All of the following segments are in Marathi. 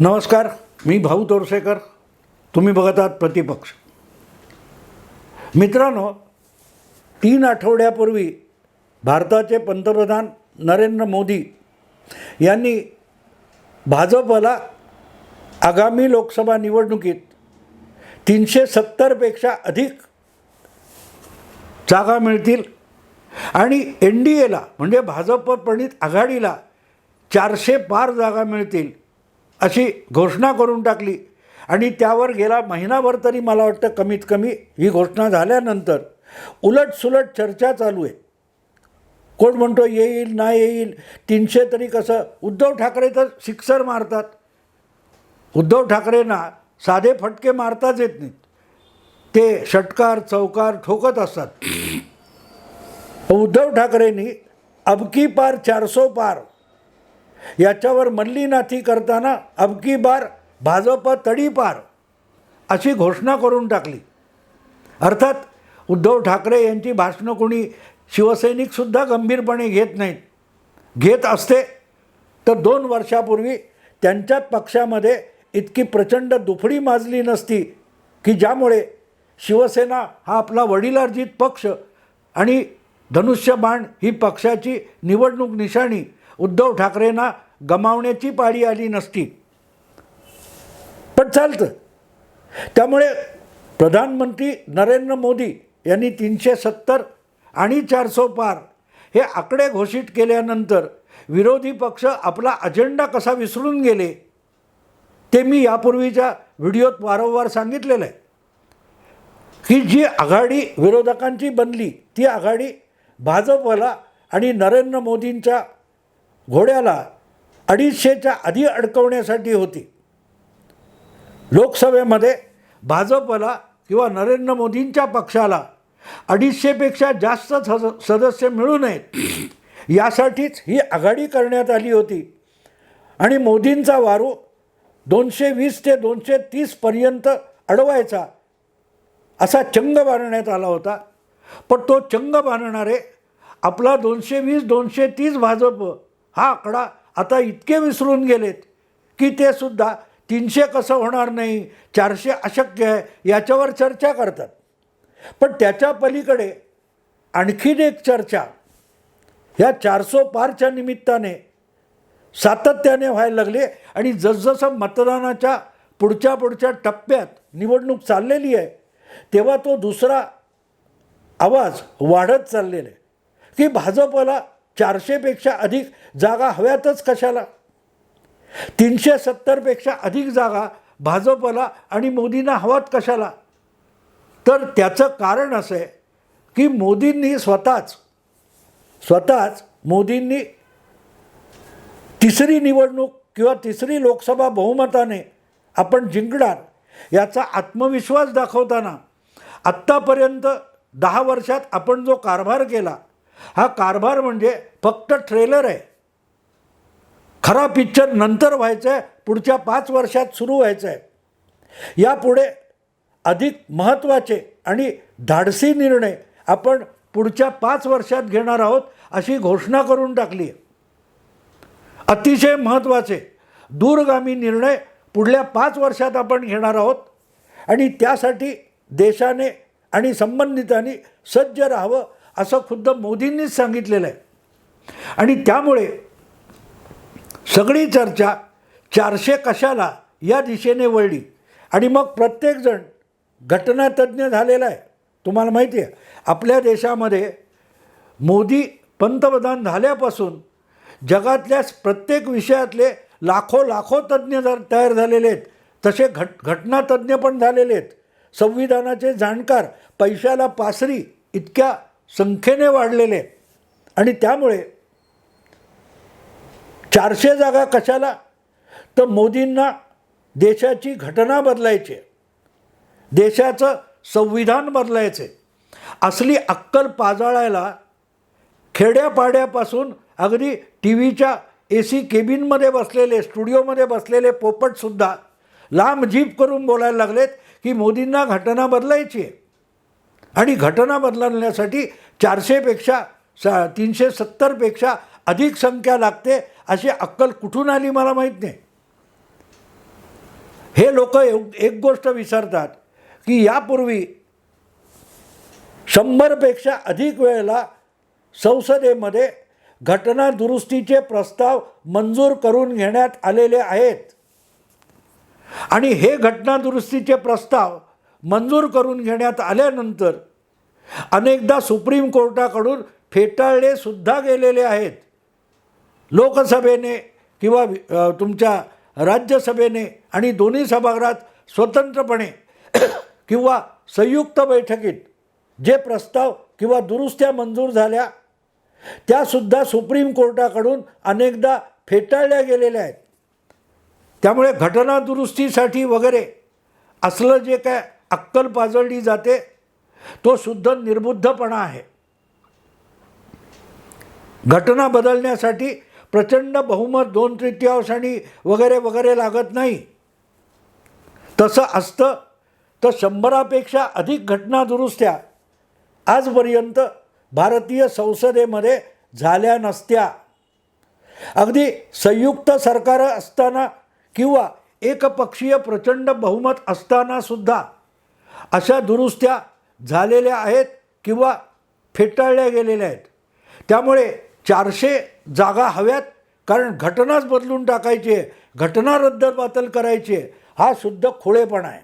नमस्कार मी भाऊ तोरसेकर. तुम्ही बघत आहात प्रतिपक्ष. मित्रांनो तीन आठवड्यापूर्वी भारताचे पंतप्रधान नरेंद्र मोदी यांनी भाजपला आगामी लोकसभा निवडणुकीत तीनशे सत्तरपेक्षा अधिक जागा मिळतील आणि एन डी एला म्हणजे भाजप प्रणित आघाडीला चारशे पार जागा मिळतील अशी घोषणा करून टाकली. आणि त्यावर गेला महिनाभर तरी मला वाटतं कमीत कमी ही घोषणा झाल्यानंतर उलटसुलट चर्चा चालू आहे. कोण म्हणतो येईल नाही येईल तीनशे तरी कसं? उद्धव ठाकरे तर सिक्सर मारतात. उद्धव ठाकरेंना साधे फटके मारताच येत नाहीत. ते षटकार चौकार ठोकत असतात. उद्धव ठाकरेंनी अबकी पार चारसो पार याच्यावर मल्लीनाथी करताना अबकी बार भाजप तडीपार अशी घोषणा करून टाकली. अर्थात उद्धव ठाकरे यांची भाषणं कोणी शिवसैनिकसुद्धा गंभीरपणे घेत नाहीत. घेत असते तर दोन वर्षापूर्वी त्यांच्याच पक्षामध्ये इतकी प्रचंड दुफडी माजली नसती की ज्यामुळे शिवसेना हा आपला वडिलार्जित पक्ष आणि धनुष्यबाण ही पक्षाची निवडणूक निशाणी उद्धव ठाकरेंना गमावण्याची पाळी आली नसती. पण चालतं. त्यामुळे प्रधानमंत्री नरेंद्र मोदी यांनी तीनशे सत्तर आणि चारसो पार हे आकडे घोषित केल्यानंतर विरोधी पक्ष आपला अजेंडा कसा विसरून गेले ते मी यापूर्वीच्या व्हिडिओत वारंवार सांगितलेलं आहे. की जी आघाडी विरोधकांची बनली ती आघाडी भाजपला आणि नरेंद्र मोदींच्या घोड्याला अडीचशेच्या आधी अडकवण्यासाठी होती. लोकसभेमध्ये भाजपला किंवा नरेंद्र मोदींच्या पक्षाला अडीचशेपेक्षा जास्त सद सदस्य मिळू नयेत यासाठीच ही आघाडी करण्यात आली होती. आणि मोदींचा वारू दोनशे वीस ते दोनशे तीसपर्यंत अडवायचा असा चंग बांधण्यात आला होता. पण तो चंग बांधणारे आपला दोनशे वीस दोनशे तीस भाजप हा आकडा आता इतके विसरून गेलेत की ते सुद्धा तीनशे कसं होणार नाही चारशे अशक्य आहे याच्यावर चर्चा करतात. पण त्याच्या पलीकडे आणखीन एक चर्चा. ह्या चारसो पारच्या निमित्ताने सातत्याने व्हायला लागले आणि जसजसं मतदानाच्या पुढच्या पुढच्या टप्प्यात निवडणूक चाललेली आहे तेव्हा तो दुसरा आवाज वाढत चाललेला आहे. की भाजपला चारशेपेक्षा अधिक जागा हव्यातच कशाला? तीनशे सत्तरपेक्षा अधिक जागा भाजपला आणि मोदींना हवात कशाला? तर त्याचं कारण असं आहे की मोदींनी स्वतःच स्वतःच मोदींनी तिसरी निवडणूक किंवा तिसरी लोकसभा बहुमताने आपण जिंकणार याचा आत्मविश्वास दाखवताना आत्तापर्यंत दहा वर्षात आपण जो कारभार केला हा कारभार म्हणजे फक्त ट्रेलर आहे. खरा पिक्चर नंतर व्हायचा आहे पुढच्या पाच वर्षात सुरू व्हायचं आहे. यापुढे अधिक महत्त्वाचे आणि धाडसी निर्णय आपण पुढच्या पाच वर्षात घेणार आहोत अशी घोषणा करून टाकली आहे. अतिशय महत्त्वाचे दूरगामी निर्णय पुढल्या पाच वर्षात आपण घेणार आहोत आणि त्यासाठी देशाने आणि संबंधितांनी सज्ज राहावं असं खुद्द मोदींनीच सांगितलेलं आहे. आणि त्यामुळे सगळी चर्चा चारशे कशाला या दिशेने वळली. आणि मग प्रत्येकजण घटनातज्ञ झालेला आहे. तुम्हाला माहिती आहे आपल्या देशामध्ये मोदी पंतप्रधान झाल्यापासून जगातल्या प्रत्येक विषयातले लाखो लाखो तज्ज्ञ तयार झालेले आहेत तसे घट घटनातज्ञ पण झालेले आहेत. संविधानाचे जाणकार पैशाला पासरी इतक्या संख्येने वाढलेले आहेत आणि त्यामुळे चारशे जागा कशाला तर मोदींना देशाची घटना बदलायची आहे. देशाचं संविधान बदलायचं आहे. असली अक्कल पाजाळायला खेड्यापाड्यापासून अगदी टी व्हीच्या ए सी केबिनमध्ये बसलेले स्टुडिओमध्ये बसलेले पोपटसुद्धा लांब जीप करून बोलायला लागलेत की मोदींना घटना बदलायची आहे आणि घटना बदलण्यासाठी चारशेपेक्षा सा तीनशे सत्तरपेक्षा अधिक संख्या लागते अशी अक्कल कुठून आली मला माहीत नाही. हे लोक एक गोष्ट विसरतात की यापूर्वी शंभरपेक्षा अधिक वेळेला संसदेमध्ये घटना दुरुस्तीचे प्रस्ताव मंजूर करून घेण्यात आलेले आहेत. आणि हे घटना दुरुस्तीचे प्रस्ताव मंजूर करून घेण्यात आल्यानंतर अनेकदा सुप्रीम कोर्टाकडून फेटाळले सुद्धा गेलेले आहेत. लोकसभेने किंवा तुमच्या राज्यसभेने आणि दोन्ही सभागृहात स्वतंत्रपणे किंवा संयुक्त बैठकीत जे प्रस्ताव किंवा दुरुस्त्या मंजूर झाल्या त्यासुद्धा सुप्रीम कोर्टाकडून अनेकदा फेटाळल्या गेलेल्या आहेत. त्यामुळे घटना दुरुस्तीसाठी वगैरे असलं जे काय अक्कल पाजळली जाते. तो शुद्ध निर्बुद्धपणा आहे. घटना बदलण्यासाठी प्रचंड बहुमत दोन तृतीयांश आणि वगैरे वगैरे लागत नाही. तसं असतं तर शंभरापेक्षा अधिक घटना दुरुस्त्या आजपर्यंत भारतीय संसदेमध्ये झाल्या नसत्या. अगदी संयुक्त सरकार असताना किंवा एकपक्षीय प्रचंड बहुमत असतानासुद्धा अशा दुरुस्त्या झालेल्या आहेत किंवा फेटाळल्या गेलेल्या आहेत. त्यामुळे चारशे जागा हव्यात कारण घटनाच बदलून टाकायची आहे. घटना रद्दबातल करायची आहे. हा शुद्ध खोळेपणा आहे.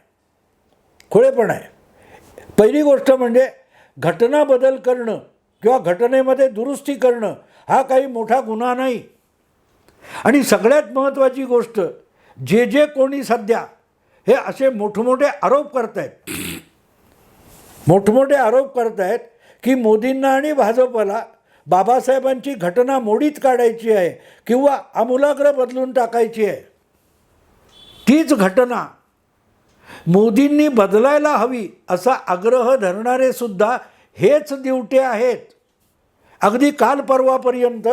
खोळेपणा आहे. पहिली गोष्ट म्हणजे घटना बदल करणं किंवा घटनेमध्ये दुरुस्ती करणं हा काही मोठा गुन्हा नाही. आणि सगळ्यात महत्त्वाची गोष्ट जे जे कोणी सध्या हे असे मोठमोठे आरोप करत आहेत मोठमोठे आरोप करत आहेत की मोदींना आणि भाजपला बाबासाहेबांची घटना मोडीत काढायची आहे किंवा आमूलाग्र बदलून टाकायची आहे. तीच घटना मोदींनी बदलायला हवी असा आग्रह धरणारे सुद्धा हेच दिवटे आहेत. अगदी काल परवापर्यंत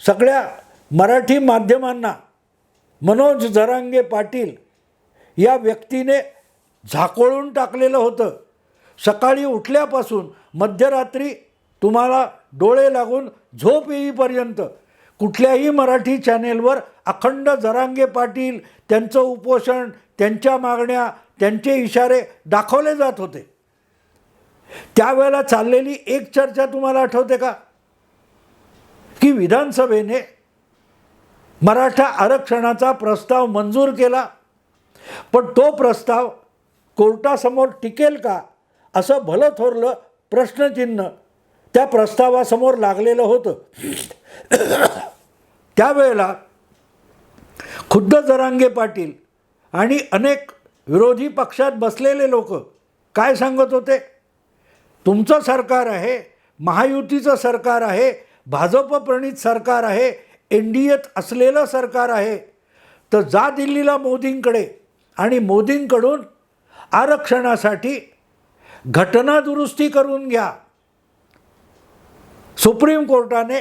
सगळ्या मराठी माध्यमांना मनोज जरांगे पाटील या व्यक्तीने झाकोळून टाकलेलं होतं. सकाळी उठल्यापासून मध्यरात्री तुम्हाला डोळे लागून झोप येईपर्यंत कुठल्याही मराठी चॅनेलवर अखंड जरांगे पाटील त्यांचं उपोषण त्यांच्या मागण्या त्यांचे इशारे दाखवले जात होते. त्यावेळेला चाललेली एक चर्चा तुम्हाला आठवते का? की विधानसभेने मराठा आरक्षणाचा प्रस्ताव मंजूर केला पण तो प्रस्ताव कोर्टासमोर टिकेल का? असं भलं थोरलं प्रश्नचिन्ह त्या प्रस्तावासमोर लागलेलं होतं. त्यावेळेला खुद्द जरांगे पाटील आणि अनेक विरोधी पक्षात बसलेले लोक काय सांगत होते? तुमचं सरकार आहे महायुतीचं सरकार आहे भाजप प्रणित सरकार आहे एन डी एत असलेलं सरकार आहे. तर जा दिल्लीला मोदींकडे आणि मोदींकडून आरक्षणासाठी घटना दुरुस्ती करून घ्या. सुप्रीम कोर्टाने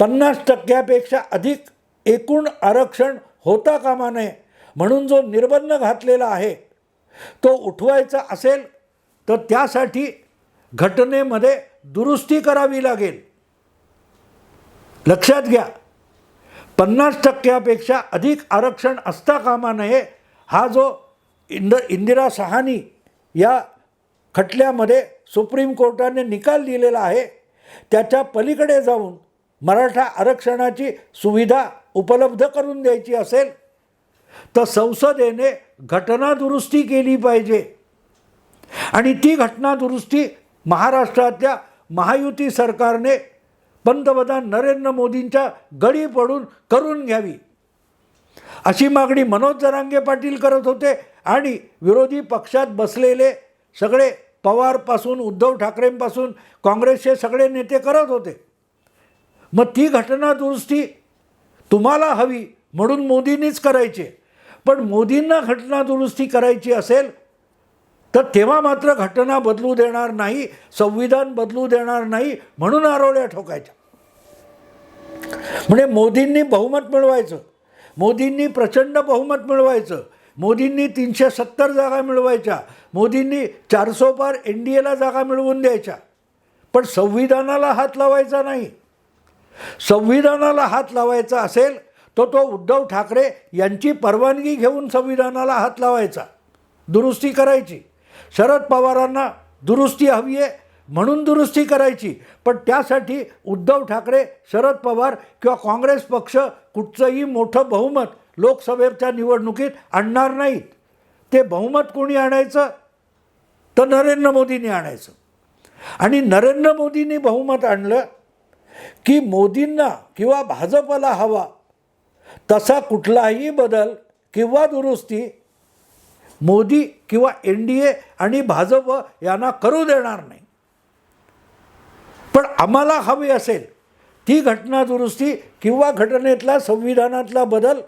पन्नास टक्क्यापेक्षा अधिक एकूण आरक्षण होता कामा नये म्हणून जो निर्बंध घातलेला आहे तो उठवायचा असेल तर त्यासाठी घटनेमध्ये दुरुस्ती करावी लागेल. लक्षात घ्या पन्नास टक्क्यापेक्षा अधिक आरक्षण असता कामा नये हा जो इंद इंदिरा सहानी या खटल्यामध्ये सुप्रीम कोर्टाने निकाल दिलेला आहे. त्याच्या पलीकडे जाऊन मराठा आरक्षणाची सुविधा उपलब्ध करून द्यायची असेल तर संसदेने घटना दुरुस्ती केली पाहिजे. आणि ती घटना दुरुस्ती महाराष्ट्रातल्या महायुती सरकारने पंतप्रधान नरेंद्र मोदींच्या गळी पडून करून घ्यावी. अशी मागणी मनोज जरांगे पाटील करत होते आणि विरोधी पक्षात बसलेले सगळे पवारपासून उद्धव ठाकरेंपासून काँग्रेसचे सगळे नेते करत होते. मग ती घटना दुरुस्ती तुम्हाला हवी म्हणून मोदींनीच करायची. पण मोदींना घटना दुरुस्ती करायची असेल तर तेव्हा मात्र घटना बदलू देणार नाही संविधान बदलू देणार नाही म्हणून आरोळ्या ठोकायच्या. म्हणजे मोदींनी बहुमत मिळवायचं मोदींनी प्रचंड बहुमत मिळवायचं मोदींनी तीनशे सत्तर जागा मिळवायच्या मोदींनी चारसो पार एन डी एला जागा मिळवून द्यायच्या. पण संविधानाला हात लावायचा नाही. संविधानाला हात लावायचा असेल तो तो उद्धव ठाकरे यांची परवानगी घेऊन संविधानाला हात लावायचा. दुरुस्ती करायची. शरद पवारांना दुरुस्ती हवी आहे म्हणून दुरुस्ती करायची. पण त्यासाठी उद्धव ठाकरे शरद पवार किंवा काँग्रेस पक्ष कुठचंही मोठं बहुमत लोकसभेच्या निवडणुकीत आणणार नाहीत. ते बहुमत कोणी आणायचं? तर नरेंद्र मोदींनी आणायचं. आणि नरेंद्र मोदींनी बहुमत आणलं की मोदींना किंवा भाजपला हवा तसा कुठलाही बदल किंवा दुरुस्ती मोदी किंवा एन डी ए आणि भाजप यांना करू देणार नाही. पण आम्हाला हवी असेल ती घटना दुरुस्ती किंवा घटनेतला संविधानातला बदल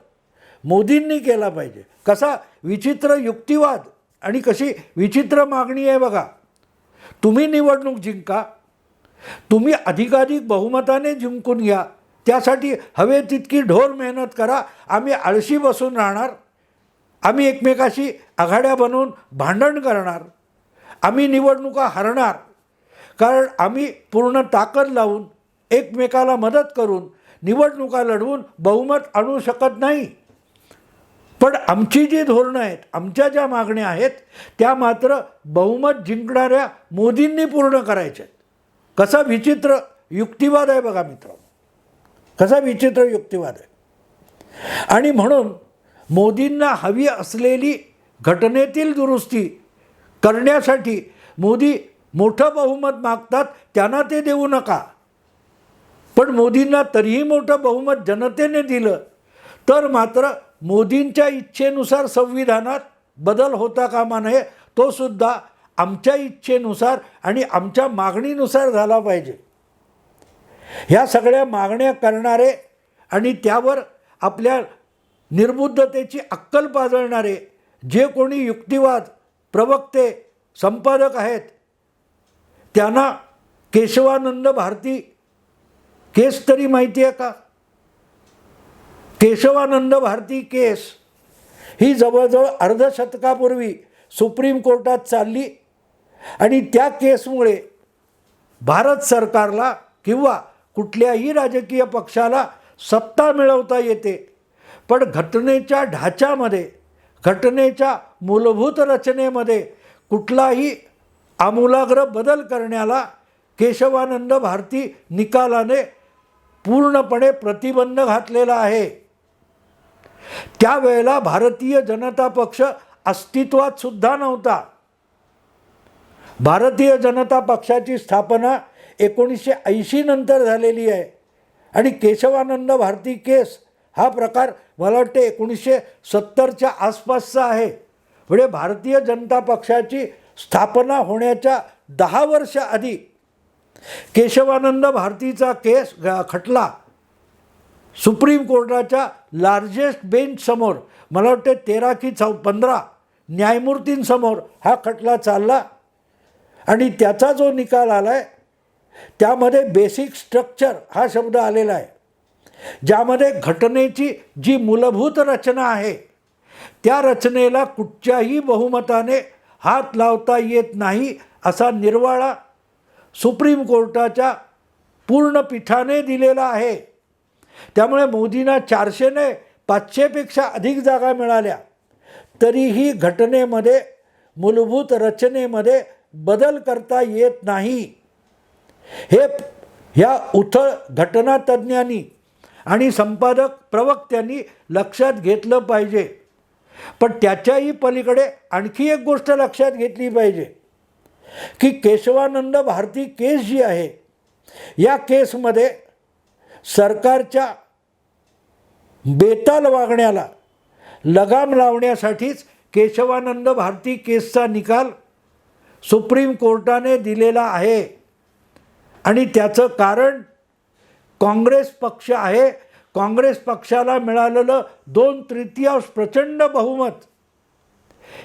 मोदींनी केला पाहिजे. कसा विचित्र युक्तिवाद आणि कशी विचित्र मागणी आहे बघा. तुम्ही निवडणूक जिंका तुम्ही अधिकाधिक बहुमताने जिंकून घ्या त्यासाठी हवे तितकी ढोर मेहनत करा आम्ही आळशी बसून राहणार आम्ही एकमेकाशी आघाड्या बनवून भांडण करणार आम्ही निवडणुका हरणार कारण आम्ही पूर्ण ताकद लावून एकमेकाला मदत करून निवडणुका लढवून बहुमत आणू शकत नाही. पण आमची जी धोरणं आहेत आमच्या ज्या मागण्या आहेत त्या मात्र बहुमत जिंकणाऱ्या मोदींनी पूर्ण करायच्या आहेत. कसा विचित्र युक्तिवाद आहे बघा मित्रांनो. कसा विचित्र युक्तिवाद आहे. आणि म्हणून मोदींना हवी असलेली घटनेतील दुरुस्ती करण्यासाठी मोदी मोठं बहुमत मागतात त्यांना ते देऊ नका. पण मोदींना तरीही मोठं बहुमत जनतेने दिलं तर मात्र मोदींच्या इच्छेनुसार संविधानात बदल होता कामा नये तो सुद्धा आमच्या इच्छेनुसार आणि आमच्या मागणीनुसार झाला पाहिजे. ह्या सगळ्या मागण्या करणारे आणि त्यावर आपल्या निर्बुद्धतेची अक्कल पाजळणारे जे कोणी युक्तिवाद प्रवक्ते संपादक आहेत त्यांना केशवानंद भारती केस तरी माहिती आहे का? केशवानंद भारती केस. ही जवळजवळ अर्धशतकापूर्वी सुप्रीम कोर्टात चालली आणि त्या केसमुळे भारत सरकारला किंवा कुठल्याही राजकीय पक्षाला सत्ता मिळवता येते. पण घटनेच्या ढाच्यामध्ये घटनेच्या मूलभूत रचनेमध्ये कुठलाही आमूलाग्र बदल करण्याला केशवानंद भारती निकालाने पूर्णपणे प्रतिबंध घातलेला आहे. त्यावेळेला भारतीय जनता पक्ष अस्तित्वात सुद्धा नव्हता. भारतीय जनता पक्षाची स्थापना एकोणीसशे ऐंशी नंतर झालेली आहे. आणि केशवानंद भारती केस हा प्रकार मला वाटते एकोणीसशे सत्तरच्या आसपासचा आहे. म्हणजे भारतीय जनता पक्षाची स्थापना होण्याच्या दहा वर्ष आधी केशवानंद भारतीचा केस खटला सुप्रीम कोर्टाच्या लार्जेस्ट बेंचसमोर मला वाटते तेरा की चौ पंधरा न्यायमूर्तींसमोर हा खटला चालला. आणि त्याचा जो निकाल आला आहे त्यामध्ये बेसिक स्ट्रक्चर हा शब्द आलेला आहे. ज्यामध्ये घटनेची जी मूलभूत रचना आहे त्या रचनेला कुठच्याही बहुमताने हात लावता येत नाही असा निर्वाळा सुप्रीम कोर्टाच्या पूर्ण पीठाने दिलेला आहे. त्यामुळे मोदींना चारशेने पाचशेपेक्षा अधिक जागा मिळाल्या. तरीही घटनेमध्ये मूलभूत रचनेमध्ये बदल करता येत नाही. हे ह्या उथळ घटनातज्ञांनी आणि संपादक प्रवक्त्यांनी लक्षात घेतलं पाहिजे. पण त्याच्याही पलीकडे आणखी एक गोष्ट लक्षात घेतली पाहिजे की केशवानंद भारती केस जी आहे या केसमध्ये सरकारच्या बेताल वागण्याला लगाम लावण्यासाठीच केशवानंद भारती केसचा निकाल सुप्रीम कोर्टाने दिलेला आहे. आणि त्याचं कारण काँग्रेस पक्ष आहे. काँग्रेस पक्षाला मिळालेलं दोन तृतीयांश प्रचंड बहुमत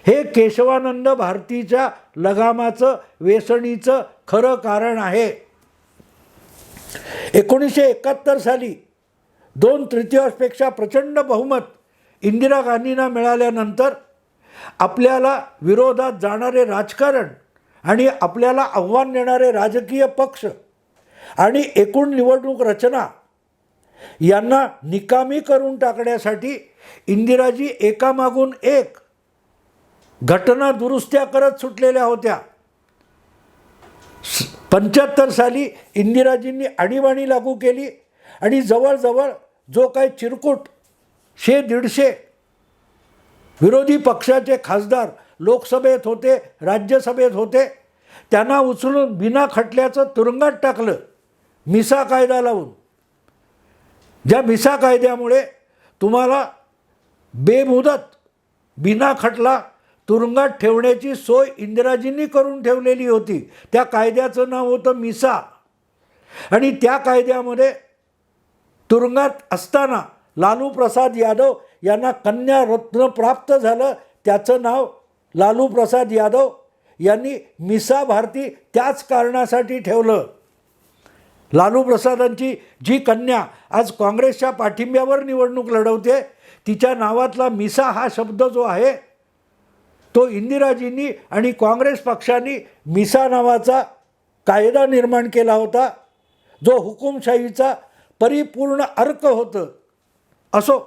हे केशवानंद भारतीच्या लगामाचं वेसणीचं खरं कारण आहे. एकोणीसशे एकाहत्तर साली दोन तृतीयांशपेक्षा प्रचंड बहुमत इंदिरा गांधींना मिळाल्यानंतर आपल्याला विरोधात जाणारे राजकारण आणि आपल्याला आव्हान देणारे राजकीय पक्ष आणि एकूण निवडणूक रचना यांना निकामी करून टाकण्यासाठी इंदिराजी एकामागून एक घटना दुरुस्त्या करत सुटलेल्या होत्या. पंच्याहत्तर साली इंदिराजींनी आणीबाणी लागू केली आणि जवळजवळ जो काही चिरकुट शे दीडशे विरोधी पक्षाचे खासदार लोकसभेत होते राज्यसभेत होते त्यांना उचलून बिना खटल्याचं तुरुंगात टाकलं मिसा कायदा लावून. ज्या मिसा कायद्यामुळे तुम्हाला बेमुदत बिना खटला तुरुंगात ठेवण्याची सोय इंदिराजींनी करून ठेवलेली होती. त्या कायद्याचं नाव होतं मिसा. आणि त्या कायद्यामध्ये तुरुंगात असताना लालू प्रसाद यादव यांना कन्या रत्न प्राप्त झालं. त्याचं नाव लालू प्रसाद यादव यांनी मिसा भारती त्याच कारणासाठी ठेवलं. लालू प्रसादांची जी कन्या आज काँग्रेसच्या पाठिंब्यावर निवडणूक लढवते तिच्या नावातला मिसा हा शब्द जो आहे तो इंदिराजींनी आणि काँग्रेस पक्षांनी मिसा नावाचा कायदा निर्माण केला होता जो हुकुमशाहीचा परिपूर्ण अर्क होतं असो.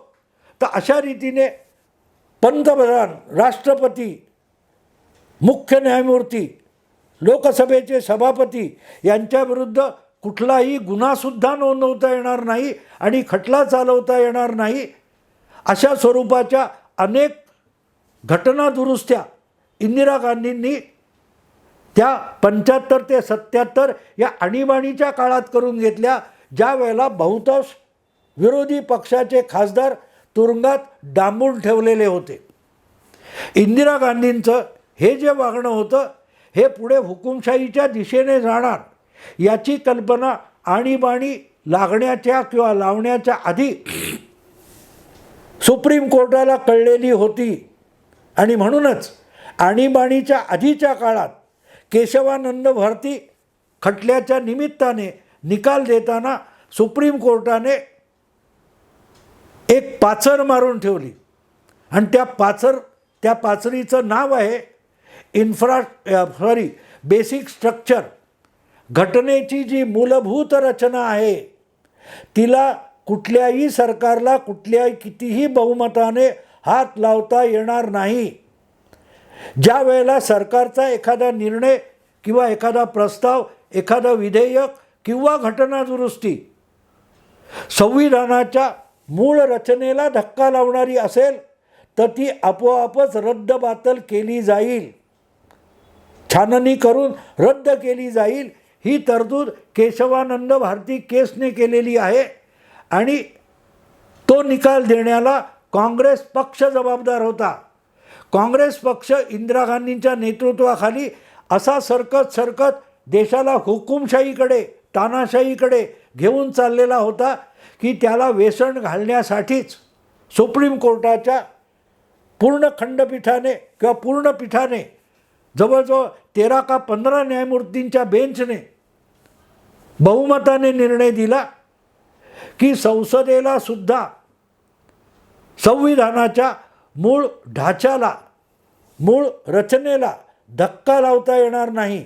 तर अशा रीतीने पंतप्रधान राष्ट्रपती मुख्य न्यायमूर्ती लोकसभेचे सभापती यांच्याविरुद्ध कुठलाही गुन्हासुद्धा नोंदवता येणार नाही आणि खटला चालवता येणार नाही अशा स्वरूपाच्या अनेक घटना दुरुस्त्या. इंदिरा गांधींनी त्या पंच्याहत्तर ते सत्याहत्तर या आणीबाणीच्या काळात करून घेतल्या ज्या वेळेला बहुतांश विरोधी पक्षाचे खासदार तुरुंगात डांबून ठेवलेले होते. इंदिरा गांधींचं हे जे वागणं होतं हे पुढे हुकुमशाहीच्या दिशेने जाणार याची कल्पना आणीबाणी लागण्याच्या किंवा लावण्याच्या आधी सुप्रीम कोर्टाला कळलेली होती. आणि म्हणूनच आणीबाणीच्या आधीच्या काळात केशवानंद भारती खटल्याच्या निमित्ताने निकाल देताना सुप्रीम कोर्टाने एक पाचर मारून ठेवली. आणि त्या पाचर त्या पाचरीचं नाव आहे इन्फ्रा सॉरी बेसिक स्ट्रक्चर घटनेची जी मूलभूत रचना आहे तिला कुठल्याही सरकारला कुठल्याही कितीही बहुमताने हात लावता येणार नाही. ज्या वेळेला सरकारचा एखादा निर्णय किंवा एखादा प्रस्ताव एखादा विधेयक किंवा घटना दुरुस्ती संविधानाच्या मूळ रचनेला धक्का लावणारी असेल तर ती आपोआपच रद्दबातल केली जाईल. छाननी करून रद्द केली जाईल. ही तरतूद केशवानंद भारती केसने केलेली आहे आणि तो निकाल देण्याला काँग्रेस पक्ष जबाबदार होता. काँग्रेस पक्ष इंदिरा गांधींच्या नेतृत्वाखाली असा सरकत सरकत देशाला हुकुमशाहीकडे तानाशाहीकडे घेऊन चाललेला होता की त्याला वेसण घालण्यासाठीच सुप्रीम कोर्टाच्या पूर्ण खंडपीठाने किंवा पूर्ण पीठाने जवळजवळ तेरा का पंधरा न्यायमूर्तींच्या बेंचने बहुमताने निर्णय दिला की संसदेला सुद्धा संविधानाच्या मूळ ढाच्याला मूळ रचनेला धक्का लावता येणार नाही.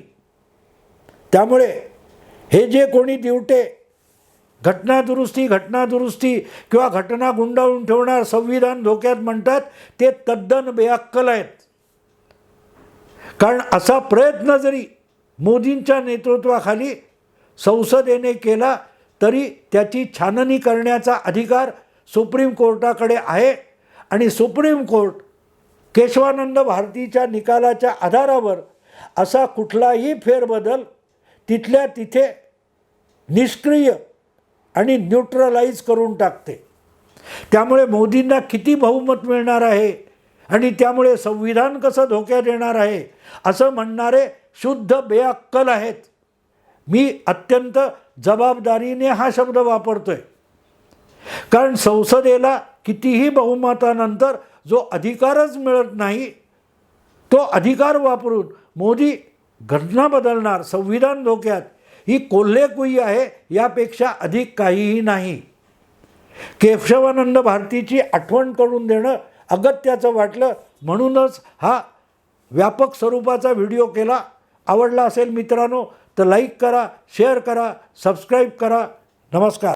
त्यामुळे हे जे कोणी दिवटे घटनादुरुस्ती घटनादुरुस्ती किंवा घटना गुंडाळून ठेवणार संविधान धोक्यात म्हणतात ते तद्दन बेअक्कल आहेत. कारण असा प्रयत्न जरी मोदींच्या नेतृत्वाखाली संसदेने केला तरी त्याची छाननी करण्याचा अधिकार सुप्रीम कोर्टाकडे आहे आणि सुप्रीम कोर्ट केशवानंद भारतीच्या निकालाच्या आधारावर असा कुठलाही फेरबदल तिथल्या तिथे निष्क्रिय आणि न्यूट्रलाइज करून टाकते. त्यामुळे मोदींना किती बहुमत मिळणार आहे आणि त्यामुळे संविधान कसं धोक्यात येणार आहे असं म्हणणारे शुद्ध बेअक्कल आहेत. मी अत्यंत जबाबदारीने हा शब्द वापरतो आहे कारण संसदेला कितीही बहुमतानंतर जो अधिकारच मिळत नाही तो अधिकार वापरून मोदी घटना बदलणार संविधान धोक्यात ही कोल्हेकुई आहे यापेक्षा अधिक काहीही नाही. केशवानंद भारतीची आठवण करून देणं अगत्याचं वाटलं म्हणूनच हा व्यापक स्वरूपाचा व्हिडिओ केला. आवडला असेल मित्रांनो तर लाईक करा शेअर करा सबस्क्राईब करा. नमस्कार.